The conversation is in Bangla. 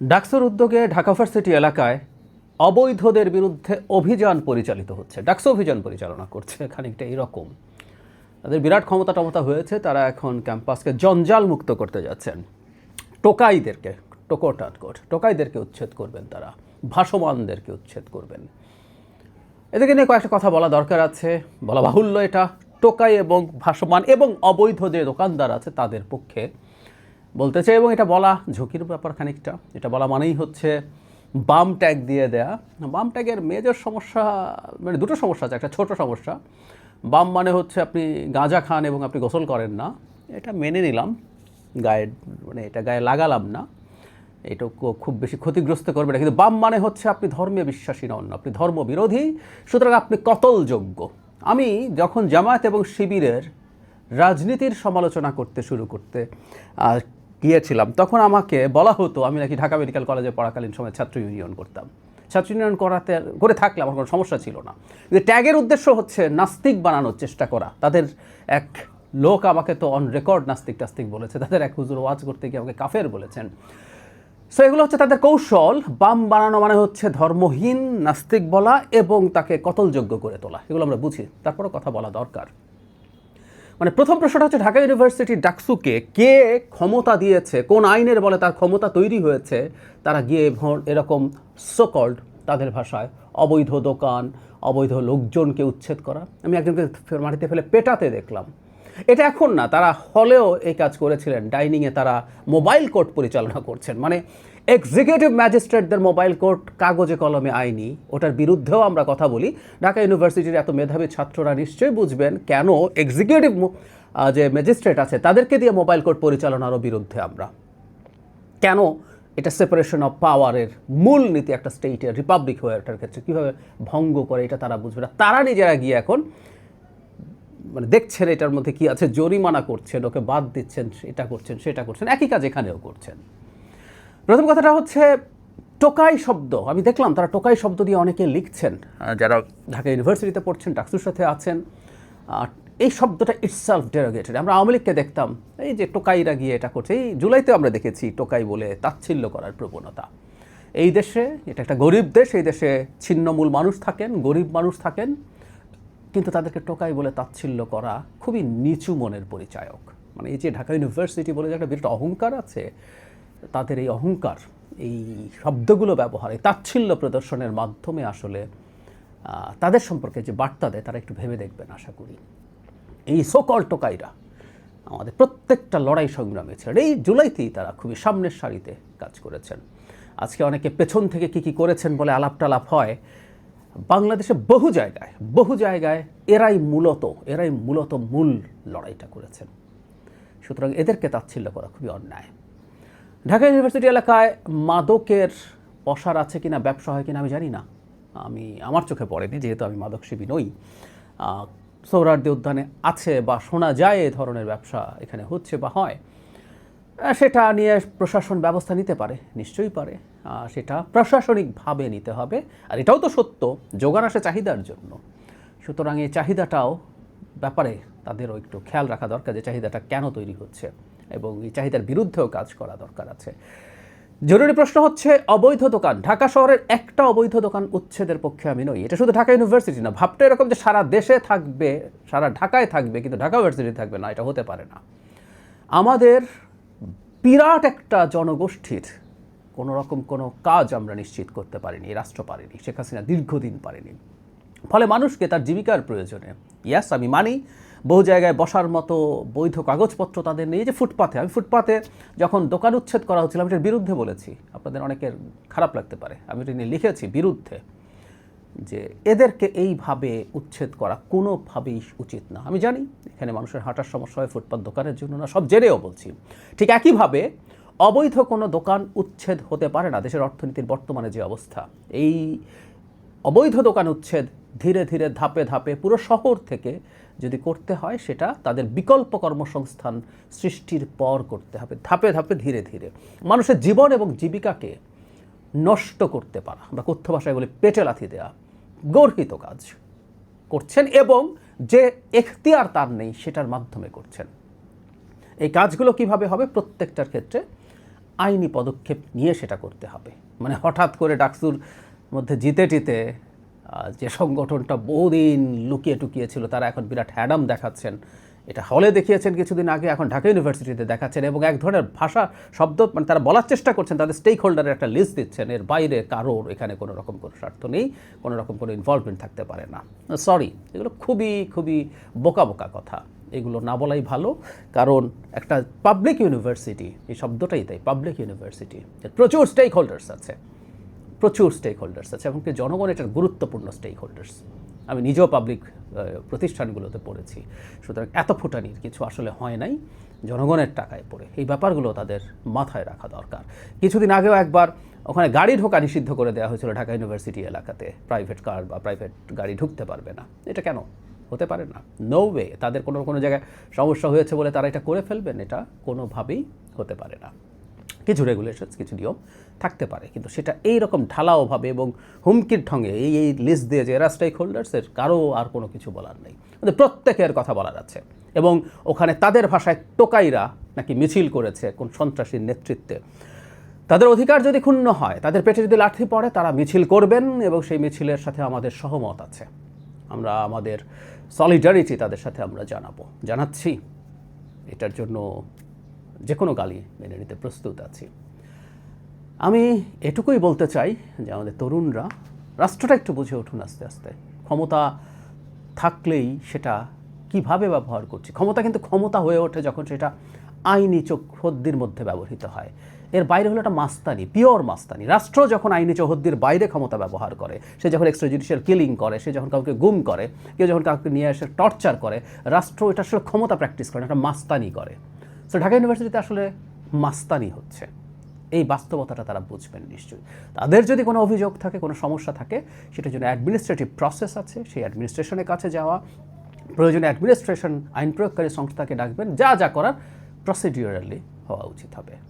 ডাকসুর উদ্যোগে ঢাকা ভার্সিটি এলাকায় অবৈধদের বিরুদ্ধে অভিযান পরিচালিত হচ্ছে। ডাকসু অভিযান পরিচালনা করছে, খানিকটা এরকম। তাদের বিরাট ক্ষমতা টমতা হয়েছে, তারা এখন ক্যাম্পাসকে জঞ্জাল মুক্ত করতে যাচ্ছেন। টোকাইদেরকে টোকো টাটকোট টোকাইদেরকে উচ্ছেদ করবেন তারা, ভাসমানদেরকে উচ্ছেদ করবেন। এদেরকে নিয়ে কয়েকটা কথা বলা দরকার আছে, বলা বাহুল্য এটা। টোকাই এবং ভাসমান এবং অবৈধ যে দোকানদার আছে, তাদের পক্ষে বলতে চাই এবং এটা বলা ঝুঁকির ব্যাপার খানিকটা। এটা বলা মানেই হচ্ছে বাম ট্যাগ দিয়ে দেয়া। বাম ট্যাগের মেজর সমস্যা মানে দুটো সমস্যা আছে, একটা ছোট সমস্যা। বাম মানে হচ্ছে আপনি গাঁজা খান এবং আপনি গোসল করেন না। এটা মেনে নিলাম, গায়ে মানে এটা গায়ে লাগালাম না। এটা খুব বেশি ক্ষতিগ্রস্ত করবে না। কিন্তু বাম মানে হচ্ছে আপনি ধর্মে বিশ্বাসী নন, আপনি ধর্ম বিরোধী। সুতরাং আপনি কতলযোগ্য। আমি যখন জামায়াত এবং শিবিরের রাজনীতির সমালোচনা করতে শুরু করতে গিয়েছিলাম, তখন আমাকে বলা হতো, আমি নাকি ঢাকা মেডিকেল কলেজে পড়াকালীন সময় ছাত্র ইউনিয়ন করতাম। ছাত্র ইউনিয়ন করাতে, করে থাকলে আমার কোনো সমস্যা ছিল না। কিন্তু ট্যাগের উদ্দেশ্য হচ্ছে নাস্তিক বানানোর চেষ্টা করা। তাদের এক লোক আমাকে তো অন রেকর্ড নাস্তিক টাস্তিক বলেছে, তাদের এক হুজুর ওয়াজ করতে গিয়ে আমাকে কাফের বলেছেন। সো এগুলো হচ্ছে তাদের কৌশল। বাম বানানো মানে হচ্ছে ধর্মহীন, নাস্তিক বলা এবং তাকে কতলযোগ্য করে তোলা। এগুলো আমরা বুঝি তারপরে কথা বলা দরকার। মানে প্রথম প্রশ্নটা হচ্ছে ঢাকা ইউনিভার্সিটি ডাকসুকে কে ক্ষমতা দিয়েছে? কোন আইনের বলে তার ক্ষমতা তৈরি হয়েছে? তারা গিয়ে এরকম সোকল্ড তাদের ভাষায় অবৈধ দোকান, অবৈধ লোকজনকে উচ্ছেদ করা। আমি একজনকে মাটিতে ফেলে পেটাতে দেখলাম। এটা এখন না, তারা হলেও এই কাজ করেছিলেন। ডাইনিংয়ে তারা মোবাইল কোর্ট পরিচালনা করছেন। মানে এক্সিকিউটিভ ম্যাজিস্ট্রেটদের মোবাইল কোর্ট কাগজে কলমে আইনি, ওটার বিরুদ্ধেও আমরা কথা বলি। ঢাকা ইউনিভার্সিটির এত মেধাবী ছাত্ররা নিশ্চয়ই বুঝবেন কেন এক্সিকিউটিভ যে ম্যাজিস্ট্রেট আছে, তাদেরকে দিয়ে মোবাইল কোর্ট পরিচালনারও বিরুদ্ধে আমরা। কেন এটা সেপারেশন অফ পাওয়ারের মূল নীতি একটা স্টেটের রিপাবলিক হয়ে ওঠার ক্ষেত্রে? কীভাবে ভঙ্গ করে এটা তারা বুঝবে না? তারা নিজেরা গিয়ে এখন মানে দেখছেন এটার মধ্যে কি আছে, জরিমানা করছেন, ওকে বাদ দিচ্ছেন, এটা করছেন, সেটা করছেন, একই কাজ এখানেও করছেন। প্রথম কথাটা হচ্ছে টোকাই শব্দ, আমি দেখলাম তারা টোকাই শব্দ দিয়ে অনেকে লিখছেন যারা ঢাকা ইউনিভার্সিটিতে পড়ছেন ডাকসুর সাথে আছেন এই শব্দটা ইটসেলফ ডেরোগেটেড আমরা আওয়ামী লীগকে দেখতাম, এই যে টোকাইরা গিয়ে এটা করছে, এই জুলাইতে আমরা দেখেছি টোকাই বলে তাচ্ছিল্য করার প্রবণতা। এই দেশে, এটা একটা গরিব দেশ, এই দেশে ছিন্নমূল মানুষ থাকেন, গরিব মানুষ থাকেন কিন্তু তাদেরকে টোকাই বলে তাচ্ছিল্য করা খুবই নিচু মনের পরিচায়ক। মানে এই যে ঢাকা ইউনিভার্সিটি বলে যে একটা বিরাট অহংকার আছে, তাদের এই অহংকার, এই শব্দগুলো ব্যবহার, এই তাচ্ছিল্য প্রদর্শনের মাধ্যমে আসলে তাদের সম্পর্কে যে বার্তা দেয় তারা একটু ভেবে দেখবেন আশা করি। এই সকল টোকাইরা আমাদের প্রত্যেকটা লড়াই সংগ্রামে ছিলেন। এই জুলাইতেই তারা খুবই সামনের সারিতে কাজ করেছেন। আজকে অনেকে পেছন থেকে কি কি করেছেন বলে আলাপ টালাপ হয় বাংলাদেশে বহু জায়গায় বহু জায়গায় এরাই মূলত এরাই মূলত মূল লড়াইটা করেছেন। সুতরাং এদেরকে তাচ্ছিল্য করা খুবই অন্যায়। ঢাকা ইউনিভার্সিটি এলাকায় মাদকের পসার আছে কিনা, ব্যবসা হয় কিনা আমি জানি না। আমি, আমার চোখে পড়েনি, যেহেতু আমি মাদকসেবী নই। সৌরার্দি উদ্যানে আছে বা শোনা যায় এ ধরনের ব্যবসা এখানে হচ্ছে বা হয়। সেটা নিয়ে প্রশাসন ব্যবস্থা নিতে পারে, নিশ্চয়ই পারে। সেটা প্রশাসনিকভাবে নিতে হবে, আর এটাও তো সত্য যোগান আসে চাহিদার জন্য। সুতরাং এই চাহিদাটাও ব্যাপারে তাদেরও একটু খেয়াল রাখা দরকার যে চাহিদাটা কেন তৈরি হচ্ছে এবং এই চাহিদার বিরুদ্ধেও কাজ করা দরকার আছে। জরুরি প্রশ্ন হচ্ছে, অবৈধ দোকান, ঢাকা শহরের একটা অবৈধ দোকান উচ্ছেদের পক্ষে আমি নই। এটা শুধু ঢাকা ইউনিভার্সিটি না, ভাবটা এরকম যে সারা দেশে থাকবে, সারা ঢাকায় থাকবে, কিন্তু ঢাকা ইউনিভার্সিটি থাকবে না, এটা হতে পারে না। আমাদের বিরাট একটা জনগোষ্ঠীর কোনো রকম কোনো কাজ আমরা নিশ্চিত করতে পারিনি, রাষ্ট্র পারেনি, শেখ হাসিনা দীর্ঘদিন পারেনি। ফলে মানুষকে তার জীবিকার প্রয়োজনে ইয়াস আমি মানি, বহু জায়গায় বসার মতো বৈধ কাগজপত্র তাদের নেই যে ফুটপাথে আমি ফুটপাথে যখন দোকান উচ্ছেদ করা হচ্ছিল, আমি এটার বিরুদ্ধে বলেছি। আপনাদের অনেকের খারাপ লাগতে পারে, আমি এটা নিয়ে লিখেছি, বিরুদ্ধে। যে এদেরকে এইভাবে উচ্ছেদ করা কোনোভাবেই উচিত না। আমি জানি, এখানে মানুষের হাঁটার সমস্যা হয়, ফুটপাত দোকানের জন্য না, সব জেনেও বলছি। ঠিক একইভাবে অবৈধ কোনো দোকান উচ্ছেদ হতে পারে না, দেশের অর্থনীতির বর্তমানে যে অবস্থা। এই অবৈধ দোকান উচ্ছেদ ধীরে ধীরে ধাপে ধাপে পুরো শহর থেকে যদি করতে হয়, সেটা তাদের বিকল্প কর্মসংস্থান সৃষ্টির পর করতে হবে, ধাপে ধাপে ধীরে ধীরে। মানুষের জীবন এবং জীবিকাকে নষ্ট করতে পারা। আমরা কথ্য ভাষায় বলি পেটে লাথি দেওয়া গর্হিত কাজ করছেন এবং যে এখতিয়ার তার নেই সেটার মাধ্যমে করছেন। এই কাজগুলো কীভাবে হবে? প্রত্যেকটার ক্ষেত্রে আইনি পদক্ষেপ নিয়ে সেটা করতে হবে। মানে হঠাৎ করে ডাকসুর মধ্যে জিতে টিতে যে সংগঠনটা বহুদিন লুকিয়ে টুকিয়ে ছিল, তারা এখন বিরাট হ্যাডাম দেখাচ্ছেন। এটা হলে দেখিয়েছেন কিছুদিন আগে, এখন ঢাকা ইউনিভার্সিটিতে দেখাচ্ছেন এবং এক ধরনের ভাষা, শব্দ মানে তারা বলার চেষ্টা করছেন, তাদের স্টেক হোল্ডারের একটা লিস্ট দিচ্ছেন, এর বাইরে কারোর এখানে কোনো রকম কোনো স্বার্থ নেই, কোনো রকম কোনো ইনভলভমেন্ট থাকতে পারে না। সরি এগুলো খুবই খুবই বোকা বোকা কথা। এগুলো না বলাই ভালো, কারণ একটা পাবলিক ইউনিভার্সিটি এই শব্দটাই তাই পাবলিক ইউনিভার্সিটি প্রচুর স্টেক হোল্ডার্স আছে, প্রচুর স্টেক হোল্ডার্স আছে, এমনকি জনগণ এটার গুরুত্বপূর্ণ স্টেক হোল্ডার্স আমি নিজেও পাবলিক প্রতিষ্ঠানগুলোতে পড়েছি। সুতরাং এত ফুটানির কিছু আসলে হয় নাই, জনগণের টাকায় পড়ে। এই ব্যাপারগুলো তাদের মাথায় রাখা দরকার। কিছুদিন আগেও একবার ওখানে গাড়ি ঢোকা নিষিদ্ধ করে দেওয়া হয়েছিল ঢাকা ইউনিভার্সিটি এলাকাতে। প্রাইভেট কার বা প্রাইভেট গাড়ি ঢুকতে পারবে না। এটা কেন? হতে পারে না। নো ওয়ে তাদের কোনো কোনো জায়গায় সমস্যা হয়েছে বলে তারা এটা করে ফেলবেন, এটা কোনোভাবেই হতে পারে না। কিছু রেগুলেশনস কিছু নিয়ম থাকতে পারে। কিন্তু সেটা এই রকম ঢালাওভাবে এবং হুমকির ঠঙ্গে এই এই লিস্ট দিয়ে যে এরা স্টেক হোল্ডার্সের কারও আর কোনো কিছু বলার নেই। ওদের প্রত্যেকের কথা বলার আছে। এবং ওখানে তাদের ভাষায় টোকাইরা নাকি মিছিল করেছে কোন সন্ত্রাসীর নেতৃত্বে। তাদের অধিকার যদি ক্ষুণ্ণ হয়, তাদের পেটে যদি লাঠি পড়ে, তারা মিছিল করবেন এবং সেই মিছিলের সাথে আমাদের সহমত আছে। আমরা আমাদের সলিডারিটি তাদের সাথে আমরা জানাব। জানাচ্ছি। এটার জন্য যে কোনো গালি মেনে নিতে প্রস্তুত আছি। আমি এটুকুই বলতে চাই যে আমাদের তরুণরা রাষ্ট্রটা একটু বুঝে উঠুন আস্তে আস্তে। ক্ষমতা থাকলেই সেটা কীভাবে ব্যবহার করছি? ক্ষমতা কিন্তু ক্ষমতা হয়ে ওঠে যখন সেটা আইনি চৌহদ্দির মধ্যে ব্যবহৃত হয়। এর বাইরে হলো একটা মাস্তানি, পিওর মাস্তানি। রাষ্ট্র যখন আইনি চৌহদ্দির বাইরে ক্ষমতা ব্যবহার করে, সে যখন এক্সট্রা জুডিশিয়াল কিলিং করে, সে যখন কাউকে গুম করে, কেউ যখন কাউকে নিয়ে এসে টর্চার করে, রাষ্ট্র এটা আসলে ক্ষমতা প্র্যাকটিস করে একটা মাস্তানি করে। সো ঢাকা ইউনিভার্সিটিতে আসলে মাস্তানি হচ্ছে। এই বাস্তবতাটা তারা বুঝবেন নিশ্চয়ই। তাদের যদি কোনো অভিযোগ থাকে, কোনো সমস্যা থাকে, সেটার জন্য অ্যাডমিনিস্ট্রেটিভ প্রসেস আছে। সেই অ্যাডমিনিস্ট্রেশনের কাছে যাওয়া, প্রয়োজনে অ্যাডমিনিস্ট্রেশন আইন প্রয়োগকারী সংস্থাকে ডাকবেন। যা যা করার প্রসিডিউরালি হওয়া উচিত হবে।